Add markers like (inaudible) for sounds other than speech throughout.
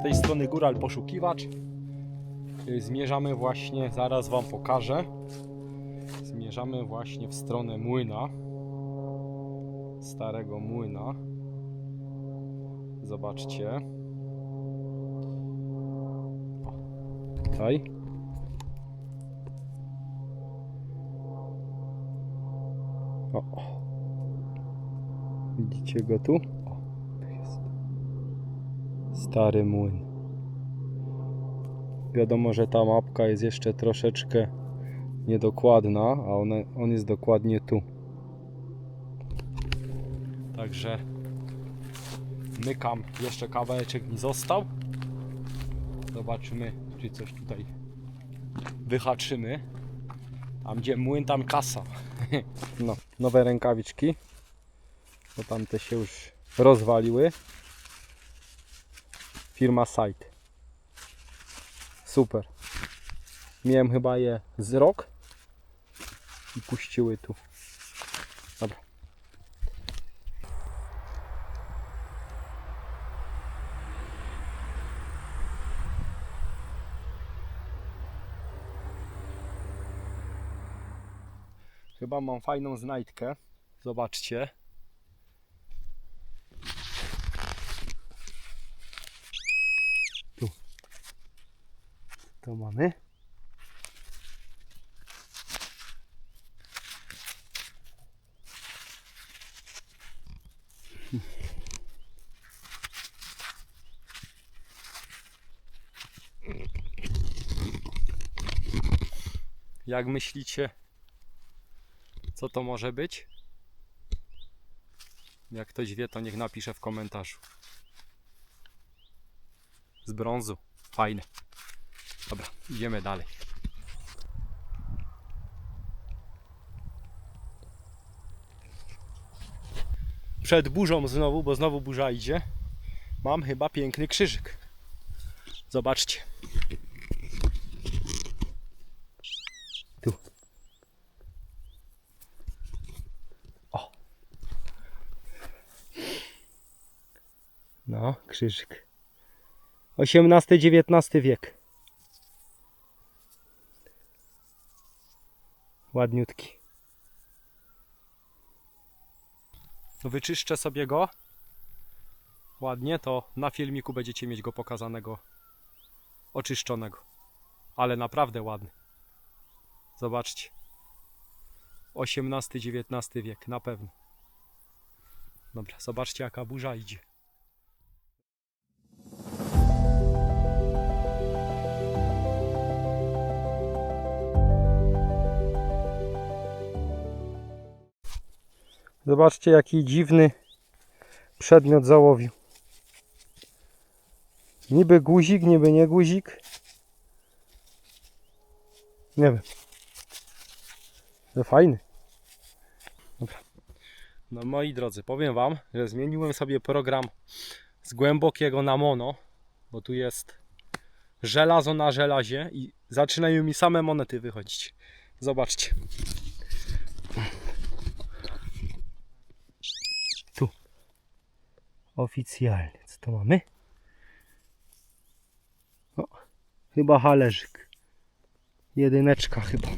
z tej strony Góral Poszukiwacz. Y, Zmierzamy właśnie, zaraz Wam pokażę. Zmierzamy właśnie w stronę młyna. Starego młyna. Zobaczcie. Tutaj. O. Widzicie go tu? Stary młyn. Wiadomo, że ta mapka jest jeszcze troszeczkę niedokładna, a one, on jest dokładnie tu. Także mykam, jeszcze kawałeczek mi został. Zobaczymy, czy coś tutaj wyhaczymy. Tam gdzie młyn, tam kasa. (laughs) No, nowe rękawiczki, bo tamte się już rozwaliły. Firma Site. Super. Miałem chyba je z rok i puściły tu. Dobra. Chyba mam fajną znajdkę. Zobaczcie. Mamy. Jak myślicie, co to może być? Jak ktoś wie, to niech napisze w komentarzu. Z brązu. Fajne. Dobra, idziemy dalej. Przed burzą znowu, bo znowu burza idzie, mam chyba piękny krzyżyk. Zobaczcie. Tu. O. No, krzyżyk. XVIII-XIX wiek. Ładniutki. No wyczyszczę sobie go. Ładnie, to na filmiku będziecie mieć go pokazanego oczyszczonego. Ale naprawdę ładny. Zobaczcie. XVIII-XIX wiek, na pewno. Dobra, zobaczcie jaka burza idzie. Zobaczcie jaki dziwny przedmiot załowił. Niby guzik, niby nie guzik. Nie wiem. No fajny. Dobra. No moi drodzy, powiem wam, że zmieniłem sobie program z głębokiego na mono, bo tu jest żelazo na żelazie i zaczynają mi same monety wychodzić. Zobaczcie. Tu. Oficjalnie. Co to mamy? O, chyba halerzyk. Jedyneczka chyba.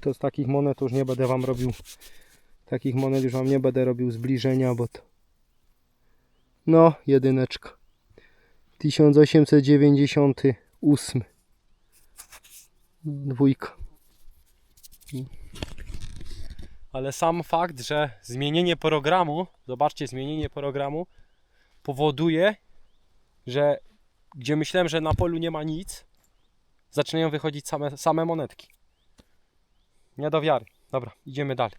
To z takich monet już nie będę wam robił. Takich monet już wam nie będę robił zbliżenia, bo to. No, jedyneczka. 1898. Dwójka. Ale sam fakt, że zmienienie programu, zobaczcie, zmienienie programu powoduje, że gdzie myślałem, że na polu nie ma nic, zaczynają wychodzić same, same monetki. Nie do wiary. Dobra, idziemy dalej.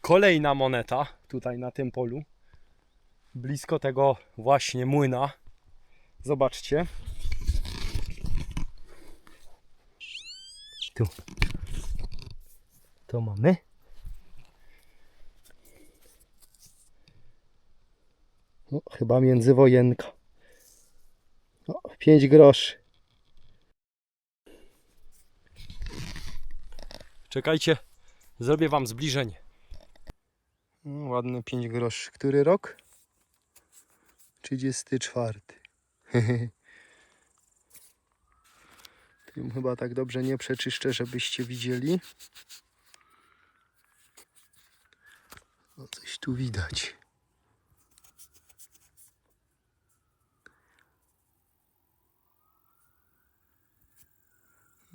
Kolejna moneta tutaj na tym polu. Blisko tego właśnie młyna. Zobaczcie. Tu. To mamy. No, chyba międzywojenka. O, 5 groszy. Czekajcie, zrobię wam zbliżenie. No, ładne 5 groszy. Który rok? 34. (laughs) Tym chyba tak dobrze nie przeczyszczę, żebyście widzieli. No coś tu widać.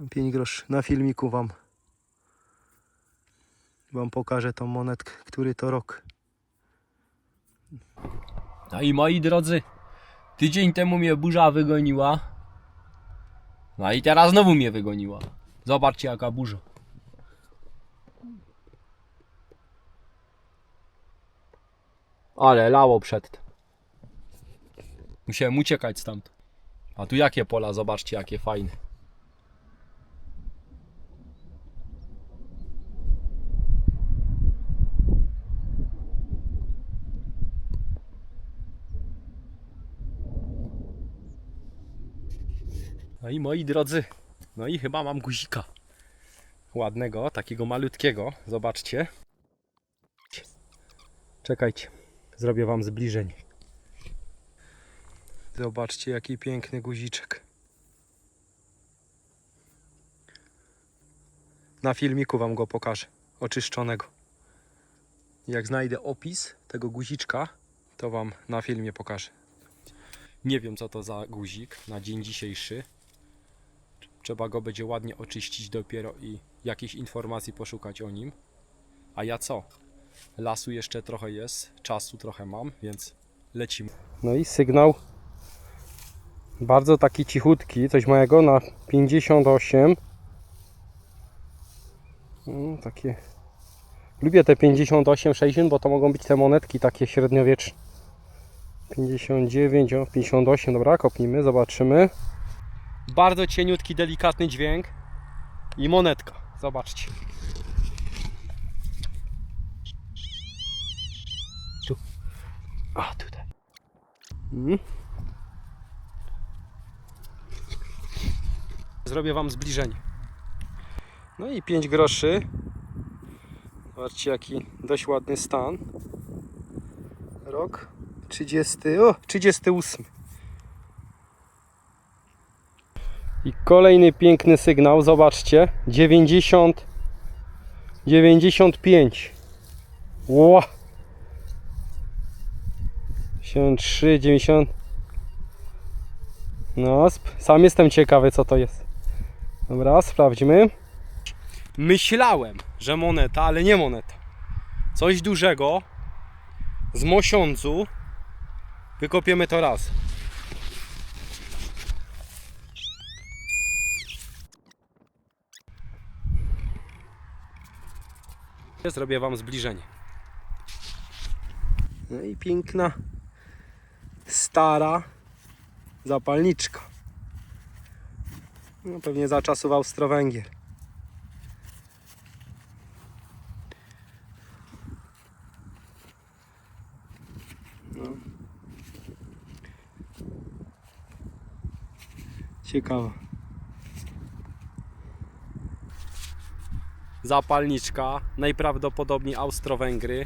Pięć groszy. Na filmiku wam wam pokażę tą monetkę, który to rok. No i moi drodzy, tydzień temu mnie burza wygoniła. No i teraz znowu mnie wygoniła. Zobaczcie jaka burza. Ale lało przed. Musiałem uciekać stamtąd. A tu jakie pola, zobaczcie jakie fajne. No i moi drodzy, no i chyba mam guzika. Ładnego, takiego malutkiego. Zobaczcie. Czekajcie, zrobię wam zbliżenie. Zobaczcie, jaki piękny guziczek. Na filmiku wam go pokażę, oczyszczonego. Jak znajdę opis tego guziczka, to wam na filmie pokażę. Nie wiem co to za guzik na dzień dzisiejszy. Trzeba go będzie ładnie oczyścić dopiero i jakichś informacji poszukać o nim. A ja co? Lasu jeszcze trochę jest, czasu trochę mam, więc lecimy. No i sygnał bardzo taki cichutki, coś małego na 58. Mm, takie Lubię te 58, 60, bo to mogą być te monetki takie średniowieczne. 59, o 58, dobra, kopnijmy, zobaczymy. Bardzo cieniutki, delikatny dźwięk i monetka. Zobaczcie. Tu. A, tutaj. Mm. Zrobię Wam zbliżenie. No i 5 groszy. Zobaczcie jaki dość ładny stan. Rok 30, o 38. I kolejny piękny sygnał, zobaczcie. 90 95. Ła. 93, 90. No, sam jestem ciekawy co to jest. Dobra, sprawdźmy. Myślałem, że moneta, ale nie moneta. Coś dużego z mosiądzu. Wykopiemy to raz. Zrobię Wam zbliżenie. No i piękna, stara zapalniczka. No pewnie za czasów Austro-Węgier. No. Ciekawa. Zapalniczka, najprawdopodobniej Austro-Węgry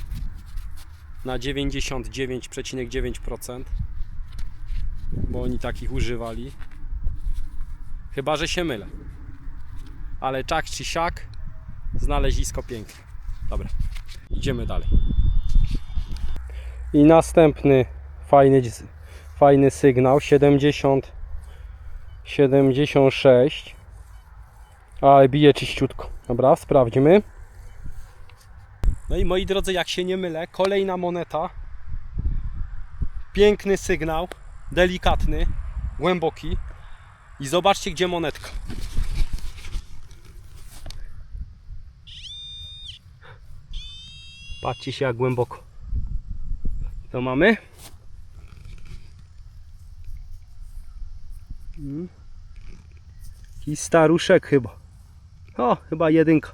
na 99,9%, bo oni takich używali. Chyba, że się mylę. Ale czak czy siak, znalezisko piękne. Dobra, idziemy dalej. I następny fajny, fajny sygnał 70 76 ale bije czyściutko. Dobra, sprawdźmy. No i moi drodzy, jak się nie mylę, kolejna moneta. Piękny sygnał, delikatny, głęboki. I zobaczcie, gdzie monetka. Patrzcie się, jak głęboko. To mamy. Mm. I staruszek chyba. O, chyba jedynka.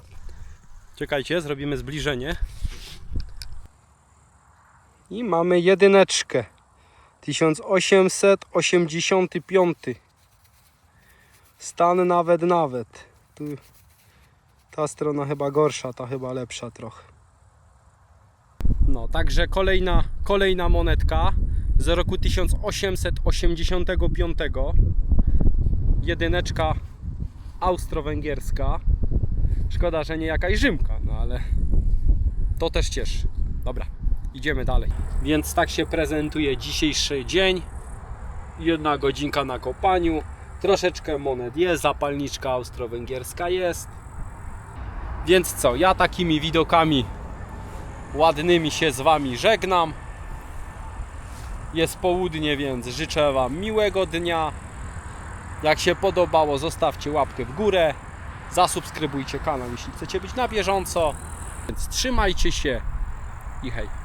Czekajcie, zrobimy zbliżenie. I mamy jedyneczkę. 1885. Stan nawet, nawet. Tu ta strona chyba gorsza, ta chyba lepsza trochę. No, także kolejna, kolejna monetka. z roku 1885. Jedyneczka austro-węgierska. Szkoda, że nie jakaś Rzymka, no ale to też cieszy. Dobra, idziemy dalej. Więc tak się prezentuje dzisiejszy dzień. Jedna godzinka na kopaniu. Troszeczkę monet jest, zapalniczka austro-węgierska jest. Więc co, ja takimi widokami ładnymi się z Wami żegnam. Jest południe, więc życzę Wam miłego dnia. Jak się podobało, zostawcie łapkę w górę. Zasubskrybujcie kanał, jeśli chcecie być na bieżąco. Więc trzymajcie się i hej.